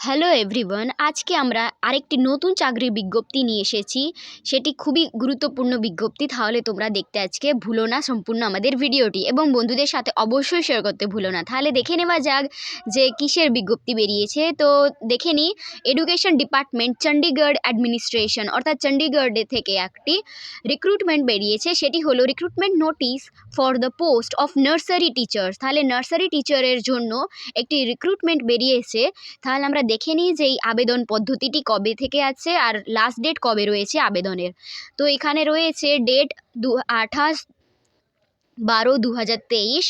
Hello everyone আজকে আমরা আরেকটি নতুন চাকরির বিজ্ঞপ্তি নিয়ে এসেছি। সেটি খুবই গুরুত্বপূর্ণ বিজ্ঞপ্তি, তাহলে তোমরা দেখতে আজকে ভুলো না সম্পূর্ণ আমাদের ভিডিওটি। এবং বন্ধুদের সাথে অবশ্যই শেয়ার করতে ভুলো না। তাহলে দেখে নেওয়া যাক যে কিসের বিজ্ঞপ্তি বেরিয়েছে। তো দেখে নিই এডুকেশন ডিপার্টমেন্ট চণ্ডীগড় অ্যাডমিনিস্ট্রেশন অর্থাৎ চণ্ডীগড় থেকে একটি রিক্রুটমেন্ট বেরিয়েছে। সেটি হলো recruitment notice for the post of nursery teachers তাহলে নার্সারি টিচারের জন্য একটি রিক্রুটমেন্ট বেরিয়েছে। তাহলে আমরা দেখে নিই যে এই আবেদন পদ্ধতিটি কবে থেকে আছে আর লাস্ট ডেট কবে রয়েছে আবেদনের। তো এখানে রয়েছে ডেট দু আঠাশ বারো দু হাজার তেইশ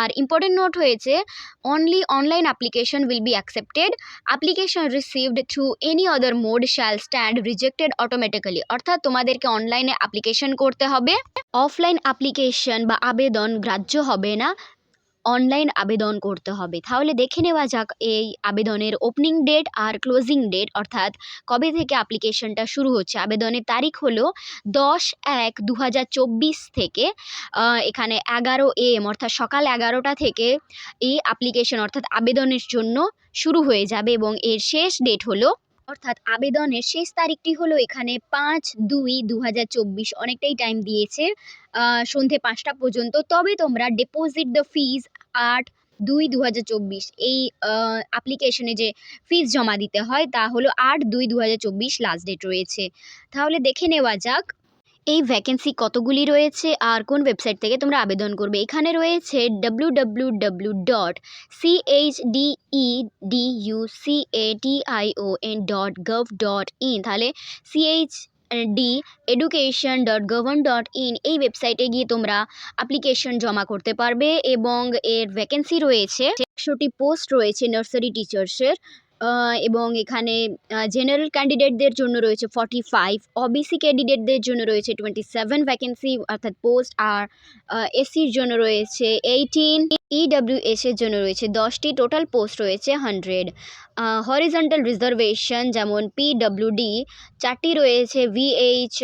আর ইম্পর্টেন্ট নোট হয়েছে only online application will be accepted application received through any other mode shall stand rejected automatically অর্থাৎ তোমাদেরকে অনলাইনে অ্যাপ্লিকেশন করতে হবে। অফলাইন অ্যাপ্লিকেশন বা আবেদন গ্রাহ্য হবে না। অনলাইন আবেদন করতে হবে। তাহলে দেখে নেওয়া যাক এই আবেদনের ওপেনিং ডেট আর ক্লোজিং ডেট অর্থাৎ কবে থেকে অ্যাপ্লিকেশনটা শুরু হচ্ছে। আবেদনের তারিখ হলো দশ এক দু হাজার চব্বিশ থেকে এখানে এগারো এম অর্থাৎ সকাল এগারোটা থেকে এই অ্যাপ্লিকেশন অর্থাৎ আবেদনের জন্য শুরু হয়ে যাবে এবং এর শেষ ডেট হলো অর্থাৎ আবেদনের শেষ তারিখটি হলো এখানে পাঁচ দুই দু হাজার চব্বিশ। অনেকটাই টাইম দিয়েছে সন্ধে পাঁচটা পর্যন্ত। তবে তোমরা ডিপোজিট দ্য ফিজ আট দুই দু হাজার চব্বিশ। এই অ্যাপ্লিকেশনে যে ফিজ জমা দিতে হয়, তা হলো আট দুই দু হাজার চব্বিশ লাস্ট ডেট রয়েছে। তাহলে দেখে নেওয়া যাক এই ভ্যাকেন্সি কতগুলি রয়েছে আর কোন ওয়েবসাইট থেকে তোমরা আবেদন করবে? এখানে রয়েছে W W W dot C H D E D U C A T I O N dot gov dot in তাহলে CH D education dot govern dot in এই ওয়েবসাইটে গিয়ে তোমরা অ্যাপ্লিকেশন জমা করতে পারবে এবং এর ভ্যাকেন্সি রয়েছে। একশোটি পোস্ট রয়েছে নার্সারি টিচার্সের এবং এখানে জেনারেল ক্যান্ডিডেটদের জন্য রয়েছে ফর্টি ফাইভ ওবিসি ক্যান্ডিডেটদের জন্য রয়েছে টোয়েন্টি সেভেন ভ্যাকেন্সি অর্থাৎ পোস্ট আর এসির জন্য রয়েছে এইটিন ইডাব্লিউএস এর জন্য রয়েছে দশটি টোটাল পোস্ট রয়েছে হান্ড্রেড হরিজন্টাল রিজার্ভেশন যেমন পিডব্লিউডি চারটি রয়েছে VH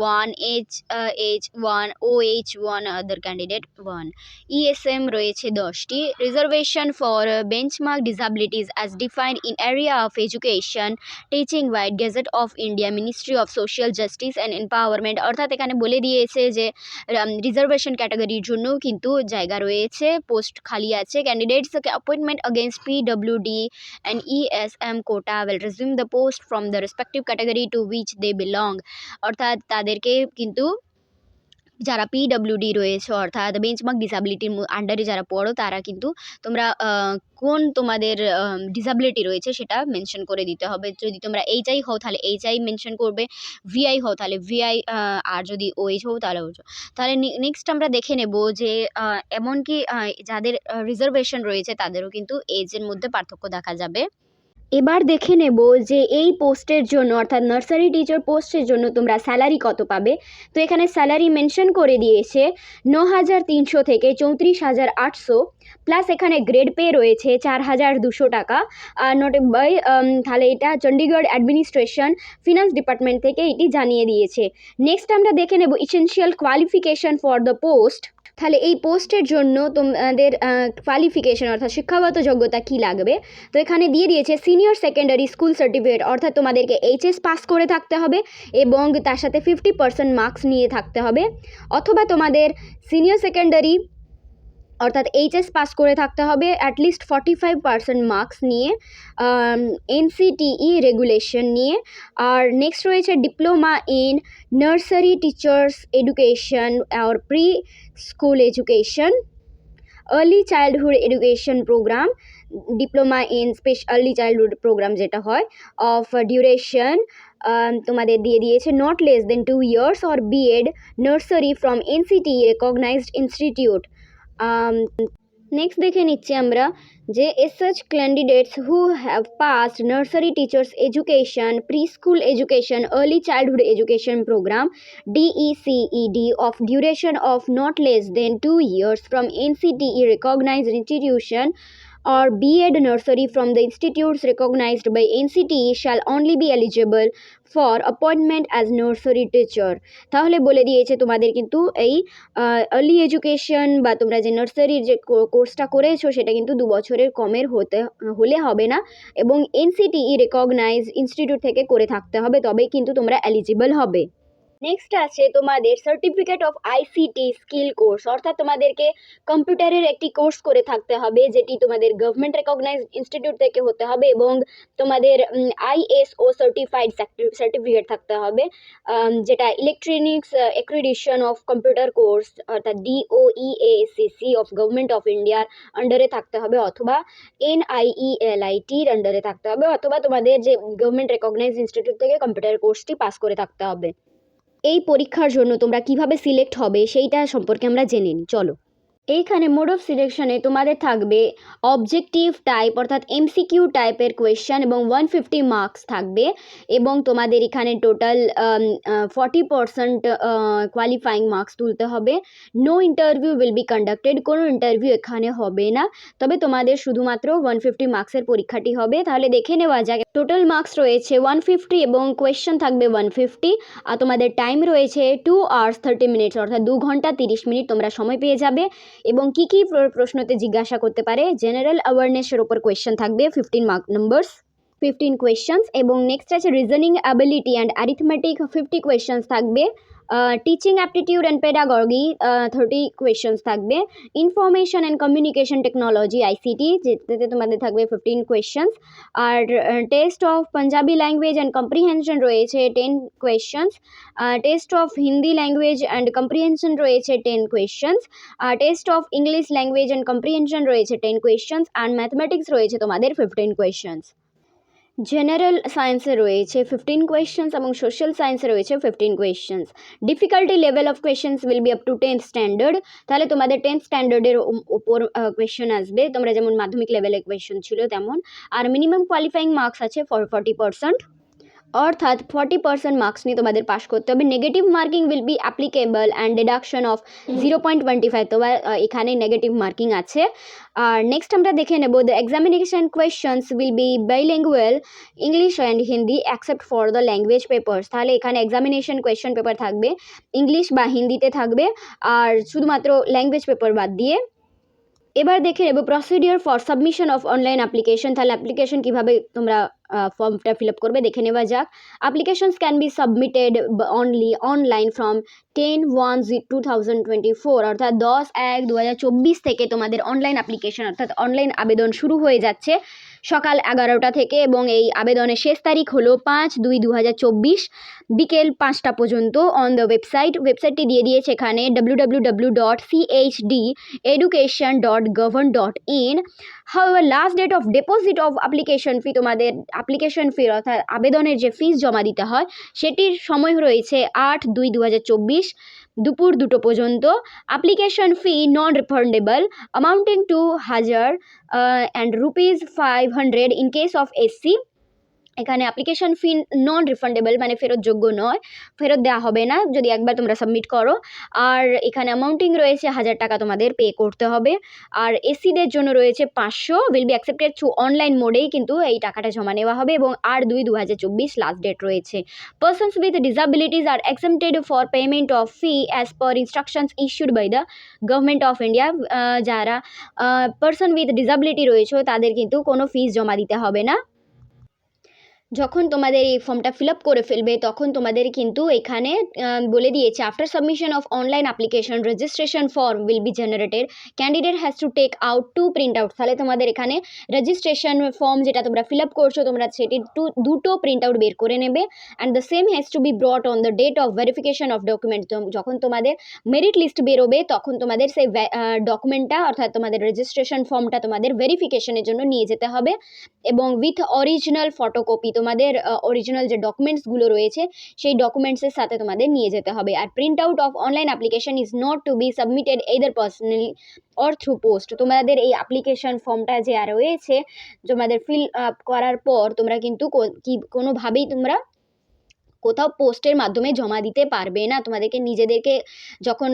one H H one O H one other candidate one ESM রয়েছে দশটি। Reservation for benchmark disabilities as defined in area of education teaching vide gazette of India ministry of social justice and empowerment অর্থাৎ এখানে বলে দিয়েছে যে reservation ক্যাটাগরির জন্যও কিন্তু জায়গা রয়েছে। পোস্ট খালি আছে candidates appointment against PWD and ESM quota will resume the post from the respective category to which they belong অর্থাৎ তাদেরকে কিন্তু যারা পিডব্লিউডি রয়েছে, অর্থাৎ বেঞ্চমার্ক ডিসাবিলিটির আন্ডারে যারা পড়ো, তারা কিন্তু তোমরা কোন তোমাদের ডিসাবিলিটি রয়েছে সেটা মেনশন করে দিতে হবে। যদি তোমরা এইচআই হও, তাহলে এইচআই মেনশন করবে ভিআই হও, তাহলে ভিআই আর যদি ওএইচ হও, তাহলে OH তাহলে নেক্সট আমরা দেখে নেব যে এমনকি যাদের রিজার্ভেশন রয়েছে, তাদেরও কিন্তু এজের মধ্যে পার্থক্য দেখা যাবে। এবার দেখে নেব যে এই পোস্টের জন্য, অর্থাৎ নার্সারি টিচার পোস্টের জন্য তোমরা স্যালারি কত পাবে। তো এখানে স্যালারি মেনশন করে দিয়েছে ন হাজার তিনশো থেকে চৌত্রিশ হাজার আটশো, প্লাস এখানে গ্রেড পে রয়েছে চার হাজার দুশো টাকা। আর নট বাই তাহলে এটা চণ্ডীগড় অ্যাডমিনিস্ট্রেশন ফিনান্স ডিপার্টমেন্ট থেকে এটি জানিয়ে দিয়েছে। নেক্সট আমরা দেখে নেব essential qualification for the post তাহলে এই পোস্টের জন্য তোমাদের কোয়ালিফিকেশন অর্থাৎ শিক্ষাগত যোগ্যতা কি লাগবে? তো এখানে দিয়ে দিয়েছে সিনিয়র সেকেন্ডারি স্কুল সার্টিফিকেট অর্থাৎ তোমাদেরকে এইচএস পাস করে থাকতে হবে এবং তার সাথে ফিফটি পার্সেন্ট মার্কস নিয়ে থাকতে হবে। অথবা তোমাদের সিনিয়র সেকেন্ডারি অর্থাৎ এইচএস পাস করে থাকতে হবে at least forty five percent marks নিয়ে এনসিটিই রেগুলেশন নিয়ে, আর নেক্সট রয়েছে diploma in nursery teachers education R pre school education early childhood education programme diploma in special early childhood programme যেটা হয় অফ ডিউরেশন তোমাদের দিয়ে দিয়েছে not less than two years or BEd nursery from NCT recognised institute next দেখে নিচ্ছি আমরা যে as such candidates who have passed nursery teachers education pre school education early childhood education programme DECED of duration of not less than two years from NCTE recognized institution or B.Ed nursery from the institutes recognized by NCTE shall only be eligible for appointment as nursery teacher. তাহলে বলে দিয়েছে তোমাদের কিন্তু এই early education বা তোমরা যে নার্সারির যে কোর্সটা করেছ সেটা কিন্তু দু বছরের কমের হতে, হলে হবে না এবং এনসিটিই রেকগনাইজ ইনস্টিটিউট থেকে করে থাকতে হবে, তবেই কিন্তু তোমরা এলিজিবল হবে। নেক্সট আছে তোমাদের certificate of ICT skill course অর্থাৎ তোমাদেরকে কম্পিউটারের একটি কোর্স করে থাকতে হবে, যেটি তোমাদের গভর্নমেন্ট রেকগনাইজ ইনস্টিটিউট থেকে হতে হবে এবং তোমাদের আইএসও সার্টিফাইড সার্টিফিকেট থাকতে হবে যেটা electronics accreditation of computer course অর্থাৎ E DOEACC of government of ইন্ডিয়ার আন্ডারে থাকতে হবে, অথবা এনআইইএলআইটির আন্ডারে থাকতে হবে, অথবা তোমাদের যে গভর্নমেন্ট রেকগনাইজ ইনস্টিটিউট থেকে কম্পিউটার কোর্সটি পাস করে থাকতে হবে। এই পরীক্ষার জন্য তোমরা কীভাবে সিলেক্ট হবে সেইটা সম্পর্কে আমরা জেনে নিই চলো। এইখানে মোড অফ সিলেকশনে তোমাদের থাকবে অবজেক্টিভ টাইপ অর্থাৎ এমসিকিউ টাইপের কোয়েশ্চেন এবং ওয়ান ফিফটি মার্কস থাকবে এবং তোমাদের এখানে total forty percent qualifying marks তুলতে হবে। No interview will be conducted কোনো ইন্টারভিউ এখানে হবে না। তবে তোমাদের শুধুমাত্র ওয়ান ফিফটি মার্কসের পরীক্ষাটি হবে। তাহলে দেখে নেওয়া যাক। টোটাল মার্কস রয়েছে ওয়ান ফিফটি এবং কোয়েশ্চেন থাকবে ওয়ান ফিফটি আর তোমাদের টাইম রয়েছে টু আওয়ার্স থার্টি মিনিটস অর্থাৎ দু ঘণ্টা তিরিশ মিনিট তোমরা সময় পেয়ে যাবে। এবং কি কি প্রশ্নতে জিজ্ঞাসা করতে পারে? জেনারেল অ্যাওয়ারনেসের ওপর কোয়েশ্চেন থাকবে fifteen mark numbers fifteen questions এবং নেক্সট আছে reasoning ability and arithmetic fifty questions থাকবে। Teaching aptitude and pedagogy thirty questions থাকবে। Information and communication technology ICT যেটাতে তোমাদের থাকবে fifteen questions R test of Punjabi language and comprehension রয়েছে ten questions test of Hindi language and comprehension রয়েছে ten questions R test of English language and comprehension রয়েছে ten questions and mathematics রয়েছে তোমাদের fifteen questions general সায়েন্সে রয়েছে fifteen questions এবং social সায়েন্সে রয়েছে fifteen questions difficulty level of questions will be up to tenth standard তাহলে তোমাদের টেন্থ স্ট্যান্ডার্ডের ওপর কোয়েশ্চেন আসবে। তোমরা যেমন মাধ্যমিক লেভেলের কোয়েশ্চেন ছিল তেমন। আর মিনিমাম কোয়ালিফাইং মার্কস আছে ফর ফর্টি পার্সেন্ট অর্থাৎ ফর্টি পার্সেন্ট মার্কস নিয়ে তোমাদের পাস করতে হবে। Negative marking will be applicable and deduction of zero point twenty five তোমার এখানে নেগেটিভ মার্কিং আছে। আর নেক্সট আমরা দেখে নেব the examination questions will be bilingual English and Hindi except for the language papers তাহলে এখানে এক্সামিনেশন কোয়েশ্চেন পেপার থাকবে English বা হিন্দিতে থাকবে, আর শুধুমাত্র ল্যাঙ্গুয়েজ পেপার বাদ দিয়ে। এবার দেখে নেব procedure for submission of online application তাহলে অ্যাপ্লিকেশন কীভাবে তোমরা ফর্মটা ফিল আপ করবে, দেখে নেওয়া যাক। Applications can be submitted only online from ten one two thousand twenty four অর্থাৎ দশ এক দু চব্বিশ থেকে তোমাদের অনলাইন অ্যাপ্লিকেশন অর্থাৎ অনলাইন আবেদন শুরু হয়ে যাচ্ছে। সকাল এগারোটা থেকে এবং এই আবেদনের শেষ তারিখ হলো পাঁচ দুই দু বিকেল পাঁচটা পর্যন্ত অন দ্য ওয়েবসাইট ওয়েবসাইটটি দিয়ে দিয়েছে এখানে W dot CHD education dot govern dot in last date of deposit of application fee তোমাদের অ্যাপ্লিকেশন ফি অর্থাৎ আবেদনের যে ফিস জমা দিতে হয়, সেটির সময় রয়েছে আট দুই দু দুপুর দুটো পর্যন্ত। Application fee non refundable amounting to হাজার and rupees five hundred in case of SC এখানে অ্যাপ্লিকেশন ফি নন রিফান্ডেবল মানে ফেরতযোগ্য নয়, ফেরত দেওয়া হবে না, যদি একবার তোমরা সাবমিট করো। আর এখানে অ্যামাউন্টিং রয়েছে হাজার টাকা তোমাদের পে করতে হবে। আর এসিদের জন্য রয়েছে পাঁচশো will be accepted through online মোডেই কিন্তু এই টাকাটা জমা নেওয়া হবে এবং আর দুই দু হাজার চব্বিশ লাস্ট ডেট রয়েছে। Persons with disabilities are exempted for payment of fee as per instructions issued by the government of India যারা পার্সন উইথ ডিসাবিলিটি রয়েছে, তাদের কিন্তু কোনো ফিস জমা দিতে হবে না। যখন তোমাদের এই ফর্মটা ফিল আপ করে ফেলবে, তখন তোমাদের কিন্তু এখানে বলে দিয়েছে after submission of online application registration form will be generated candidate has to take out to print out তাহলে তোমাদের এখানে রেজিস্ট্রেশন ফর্ম যেটা তোমরা ফিল আপ করছ, তোমরা সেটি টু দুটো প্রিন্ট আউট বের করে নেবে। And the same has to be brought on the date of verification of document যখন তোমাদের মেরিট লিস্ট বেরোবে, তখন তোমাদের সেই ডকুমেন্টটা অর্থাৎ তোমাদের রেজিস্ট্রেশন ফর্মটা তোমাদের ভেরিফিকেশনের জন্য নিয়ে যেতে হবে। এবং উইথ অরিজিনাল ফটোকপি তোমাদের অরিজিনাল যে ডকুমেন্টসগুলো রয়েছে, সেই ডকুমেন্টসের সাথে তোমাদের নিয়ে যেতে হবে। আর print out of online application is not to be submitted either personally or through post তোমাদের এই অ্যাপ্লিকেশন ফর্মটা যে রয়েছে, তোমাদের ফিল আপ করার পর তোমরা কিন্তু কোনোভাবেই তোমরা কোথাও পোস্টের মাধ্যমে জমা দিতে পারবে না। তোমাদেরকে নিজেদেরকে যখন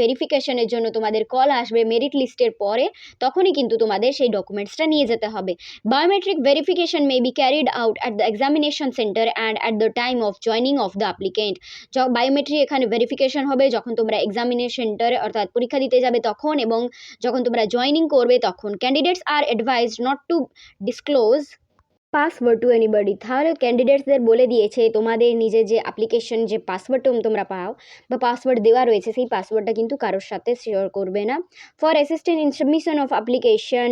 ভেরিফিকেশনের জন্য তোমাদের কল আসবে মেরিট লিস্টের পরে, তখনই কিন্তু তোমাদের সেই ডকুমেন্টসটা নিয়ে যেতে হবে। Biometric verification may be carried out at the examination centre and at the time of joining of the applicant biometric এখানে ভেরিফিকেশন হবে যখন তোমরা এক্সামিনেশন সেন্টারে অর্থাৎ পরীক্ষা দিতে যাবে তখন এবং যখন তোমরা জয়নিং করবে তখন। Candidates are advised not to disclose password to anybody তাহলে ক্যান্ডিডেটসদের বলে দিয়েছে, তোমাদের নিজের যে অ্যাপ্লিকেশন যে পাসওয়ার্ডটা তোমরা পাও, বা পাসওয়ার্ড দেওয়া রয়েছে, সেই পাসওয়ার্ডটা কিন্তু কারোর সাথে শেয়ার করবে না। For assistant in submission of application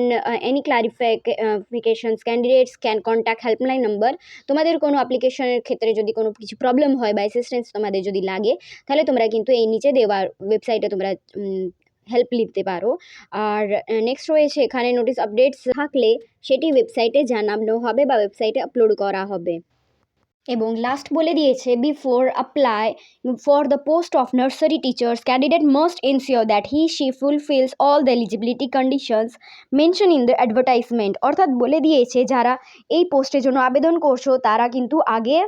any clarifications candidates can contact helpline number তোমাদের কোনো অ্যাপ্লিকেশনের ক্ষেত্রে যদি কোনো কিছু প্রবলেম হয়, বা অ্যাসিস্ট্যান্স তোমাদের যদি লাগে, তাহলে তোমরা কিন্তু এই নিচে দেওয়ার ওয়েবসাইটে তোমরা হেল্প নিতে পারো। আর নেক্সট রয়েছে এখানে নোটিস আপডেটস থাকলে সেটি ওয়েবসাইটে জানানো হবে বা ওয়েবসাইটে আপলোড করা হবে। এবং লাস্ট বলে দিয়েছে before apply for the post of nursery teachers candidate must ensure that he she fulfils all the eligibility conditions mention in the advertisement অর্থাৎ বলে দিয়েছে, যারা এই পোস্টের জন্য আবেদন করছ, তারা কিন্তু আগে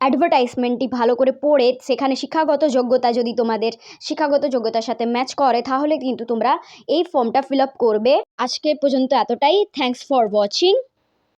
অ্যাডভার্টাইজমেন্টটি ভালো করে পড়ে সেখানে শিক্ষাগত যোগ্যতা যদি তোমাদের শিক্ষাগত যোগ্যতার সাথে ম্যাচ করে, তাহলে কিন্তু তোমরা এই ফর্মটা ফিল আপ করবে। আজকে পর্যন্ত এতটাই। Thanks for watching